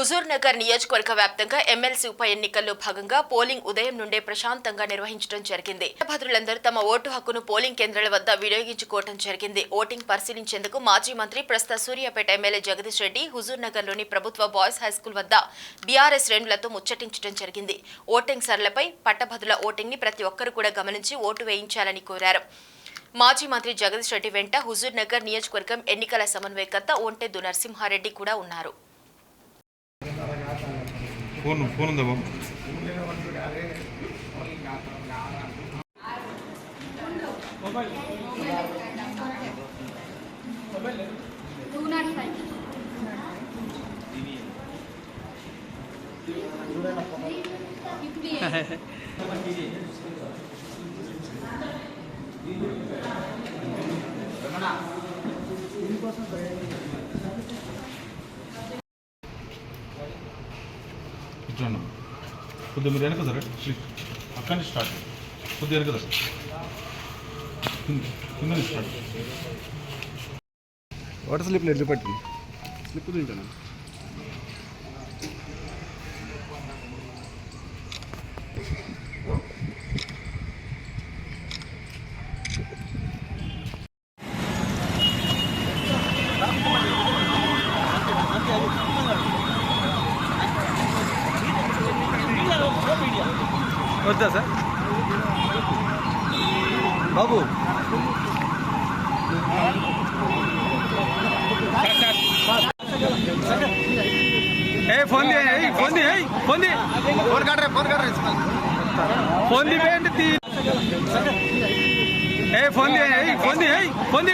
హుజూర్ నగర్ నియోజకవర్గ వ్యాప్తంగా ఎమ్మెల్సీ ఉప ఎన్నికల్లో భాగంగా పోలింగ్ ఉదయం నుండే ప్రశాంతంగా నిర్వహించడం జరిగింది. భద్రులందరూ తమ ఓటు హక్కును పోలింగ్ కేంద్రాల వద్ద వినియోగించుకోవడం జరిగింది. ఓటింగ్ పరిశీలించేందుకు మాజీ మంత్రి ప్రస్తుత సూర్యాపేట ఎమ్మెల్యే జగదీష్ రెడ్డి హుజూర్ నగర్లోని ప్రభుత్వ బాయ్స్ హైస్కూల్ వద్ద బీఆర్ఎస్ శ్రేణులతో ముచ్చటించడం జరిగింది. ఓటింగ్ సరళపై పట్టభద్రుల ఓటింగ్ని ప్రతి ఒక్కరూ కూడా గమనించి ఓటు వేయించాలని కోరారు. మాజీ మంత్రి జగదీష్ రెడ్డి వెంట హుజూర్ నగర్ నియోజకవర్గం ఎన్నికల సమన్వయకర్త ఒంటెద్దు నరసింహారెడ్డి కూడా ఉన్నారు. ఫోన్ ఫోన్ ఉందా బాబు? టూ ఇట్లా. కొద్దిగా మీరు వెనక సరే అక్కడి నుంచి స్టార్ట్ కొద్దిగా వెనక సార్ కింద స్టార్ట్ వాటర్ స్లిప్లు ఎట్లు పట్టింది? స్లిప్ తింటాను వద్దా సార్? బాబు. ఏ ఫోన్ ఫోన్ ఫోన్ ఫోన్ కాట్ రే ఫోన్ కాట్ రే ఫోన్ ది బే అంటే తీ. ఏ ఫోన్ ఫోన్ ఫోన్